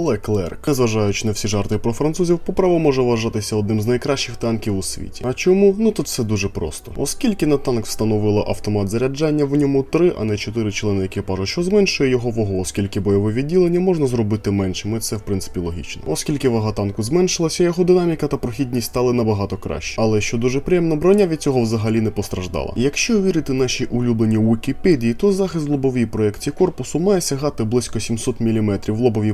Леклерк. Незважаючи на всі жарти про французів, по праву може вважатися одним з найкращих танків у світі. А чому? Ну тут все дуже просто. Оскільки на танк встановили автомат заряджання, в ньому три, а не чотири члени екіпажу, що зменшує його вагу, оскільки бойове відділення можна зробити меншим, і це в принципі логічно. Оскільки вага танку зменшилася, його динаміка та прохідність стали набагато краще. Але що дуже приємно, броня від цього взагалі не постраждала. Якщо вірити нашій улюбленій Вікіпедії, то захист лобовій проєкції корпусу має сягати близько 700 мм. В лобовій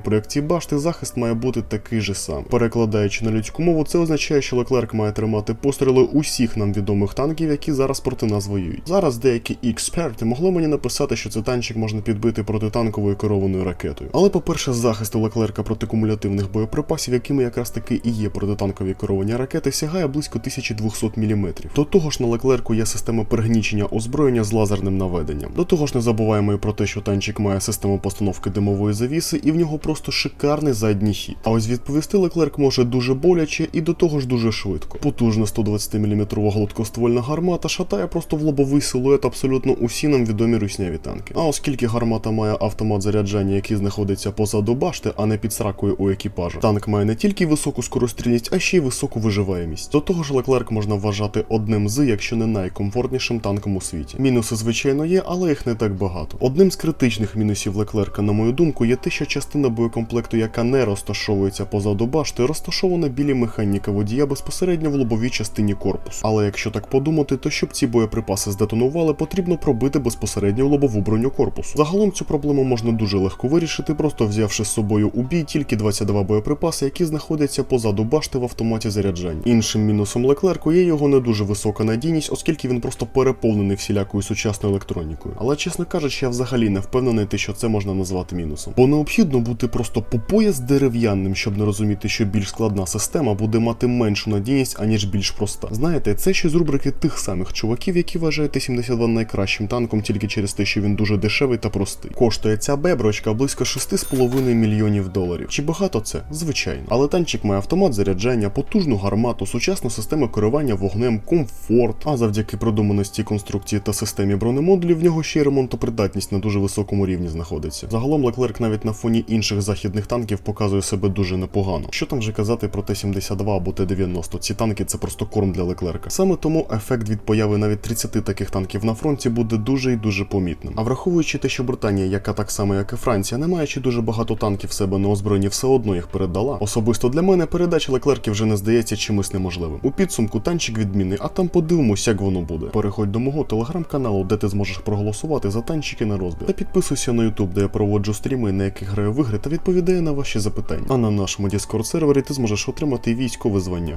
башти захист має бути такий же сам. Перекладаючи на людську мову, це означає, що Леклерк має тримати постріли усіх нам відомих танків, які зараз проти нас воюють. Зараз деякі експерти могли мені написати, що цей танчик можна підбити протитанковою керованою ракетою. Але, по-перше, захист у Леклерка проти кумулятивних боєприпасів, якими якраз таки і є протитанкові керовані ракети, сягає близько 1200 мм. До того ж, на Леклерку є система перегнічення озброєння з лазерним наведенням. До того ж, не забуваємо і про те, що танчик має систему постановки димової завіси, і в нього просто шикарний задній хід. А ось відповісти Леклерк може дуже боляче і до того ж дуже швидко. Потужна 120 мм гладкоствольна гармата шатає просто в лобовий силует абсолютно усі нам відомі русняві танки. А оскільки гармата має автомат заряджання, який знаходиться позаду башти, а не під сракою у екіпажа, танк має не тільки високу скорострільність, а ще й високу виживаємість. До того ж, Леклерк можна вважати одним з, якщо не найкомфортнішим танком у світі. Мінуси, звичайно, є, але їх не так багато. Одним з критичних мінусів Леклерка, на мою думку, є те, що частина боєкомплекту, яка не розташовується позаду башти, розташована біля механіка водія безпосередньо в лобовій частині корпусу. Але якщо так подумати, то щоб ці боєприпаси здетонували, потрібно пробити безпосередньо лобову броню корпусу. Загалом цю проблему можна дуже легко вирішити, просто взявши з собою у бій тільки 22 боєприпаси, які знаходяться позаду башти в автоматі заряджання. Іншим мінусом Леклерку є його не дуже висока надійність, оскільки він просто переповнений всілякою сучасною електронікою. Але чесно кажучи, я взагалі не впевнений, що це можна назвати мінусом. Бо необхідно бути просто по пояс дерев'яним, щоб не розуміти, що більш складна система буде мати меншу надійність, аніж більш проста. Знаєте, це ще з рубрики тих самих чуваків, які вважають Т-72 найкращим танком тільки через те, що він дуже дешевий та простий. Коштує ця беброчка близько 6,5 мільйонів доларів. Чи багато це? Звичайно. Але танчик має автомат заряджання, потужну гармату, сучасну систему керування вогнем, комфорт. А завдяки продуманості конструкції та системі бронемодулів в нього ще й ремонтопридатність на дуже високому рівні знаходиться. Загалом Леклерк навіть на фоні інших західних танків показує себе дуже непогано. Що там вже казати про Т-72 або Т-90? Ці танки це просто корм для Леклерка. Саме тому ефект від появи навіть 30 таких танків на фронті буде дуже і дуже помітним. А враховуючи те, що Британія, яка так само як і Франція, не маючи дуже багато танків себе на озброєнні, все одно їх передала. Особисто для мене передача Леклерків вже не здається чимось неможливим. У підсумку танчик відмінний, а там подивимось, як воно буде. Переходь до мого телеграм-каналу, де ти зможеш проголосувати за танчики на розбір. Та підписуйся на YouTube, де я проводжу стріми, на яких граю в ігри та відповідаю на ваші запитання. А на нашому Discord сервері ти зможеш отримати військове звання.